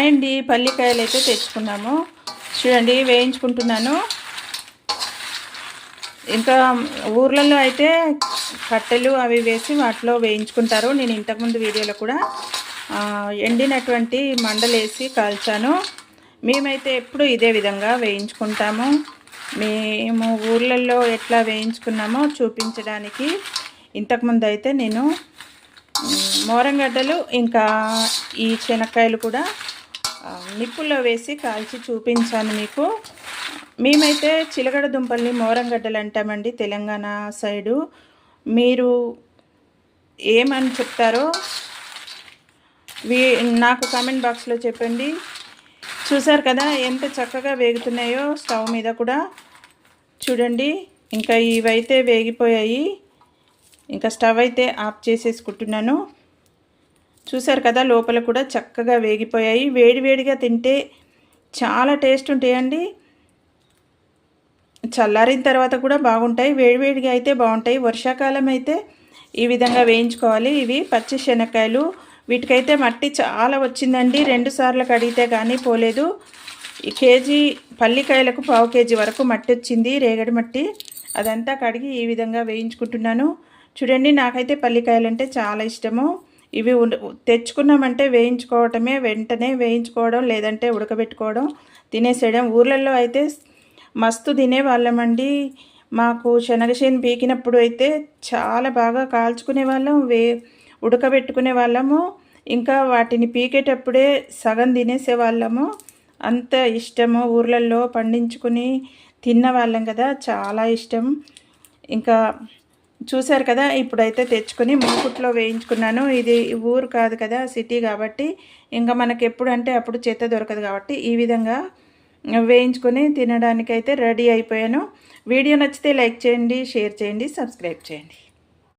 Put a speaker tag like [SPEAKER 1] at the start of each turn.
[SPEAKER 1] Hi అండి పల్లికాయలు అయితే తెచ్చుకున్నాము. చూడండి వేయించుకుంటున్నాను. ఇంకా ఊర్లలో అయితే కట్టెలు అవి వేసి వాటిలో వేయించుకుంటారు. నేను ఇంతకుముందు వీడియోలో కూడా ఎండినటువంటి మండలేసి కాల్చాను. మేమైతే ఎప్పుడు ఇదే విధంగా వేయించుకుంటాము. మేము ఊర్లలో ఎట్లా వేయించుకున్నామో చూపించడానికి. ఇంతకుముందు అయితే నేను మోరంగడ్డలు ఇంకా ఈ శనక్కాయలు కూడా నిప్పుల్లో వేసి కాల్చి చూపించాను మీకు. మేమైతే చిలగడ దుంపల్ని మోరంగడ్డలు అంటామండి తెలంగాణ సైడు. మీరు ఏమని చెప్తారో నాకు కామెంట్ బాక్స్లో చెప్పండి. చూసారు కదా ఎంత చక్కగా వేగుతున్నాయో స్టవ్ మీద కూడా. చూడండి ఇంకా ఇవైతే వేగిపోయాయి. ఇంకా స్టవ్ అయితే ఆఫ్ చేసేసుకుంటున్నాను. చూసారు కదా లోపల కూడా చక్కగా వేగిపోయాయి. వేడివేడిగా తింటే చాలా టేస్ట్ ఉంటాయండి. చల్లారిన తర్వాత కూడా బాగుంటాయి. వేడివేడిగా అయితే బాగుంటాయి. వర్షాకాలం అయితే ఈ విధంగా వేయించుకోవాలి. ఇవి పచ్చి శనక్కాయలు. వీటికైతే మట్టి చాలా వచ్చిందండి. రెండు సార్లు కడిగితే కానీ పోలేదు. ఈ కేజీ పల్లికాయలకు పావు కేజీ వరకు మట్టి వచ్చింది. రేగడి మట్టి. అదంతా కడిగి ఈ విధంగా వేయించుకుంటున్నాను. చూడండి నాకైతే పల్లికాయలు అంటే చాలా ఇష్టము. ఇవి తెచ్చుకున్నామంటే వేయించుకోవటమే వెంటనే వేయించుకోవడం లేదంటే ఉడకబెట్టుకోవడం తినేసేయడం. ఊర్లలో అయితే మస్తు తినేవాళ్ళమండి. మాకు శనగశేను పీకినప్పుడు అయితే చాలా బాగా కాల్చుకునే వాళ్ళం వే ఉడకబెట్టుకునే వాళ్ళము. ఇంకా వాటిని పీకేటప్పుడే సగం తినేసే వాళ్ళము. అంత ఇష్టము ఊర్లలో పండించుకుని తిన్న వాళ్ళం కదా చాలా ఇష్టం. ఇంకా చూశారు కదా ఇప్పుడైతే తెచ్చుకొని మూకుట్లో వేయించుకున్నాను. ఇది ఊరు కాదు కదా సిటీ కాబట్టి ఇంకా మనకి ఎప్పుడు అంటే అప్పుడు చెత్త దొరకదు కాబట్టి ఈ విధంగా వేయించుకొని తినడానికైతే రెడీ అయిపోయాను. వీడియో నచ్చితే లైక్ చేయండి షేర్ చేయండి సబ్స్క్రైబ్ చేయండి.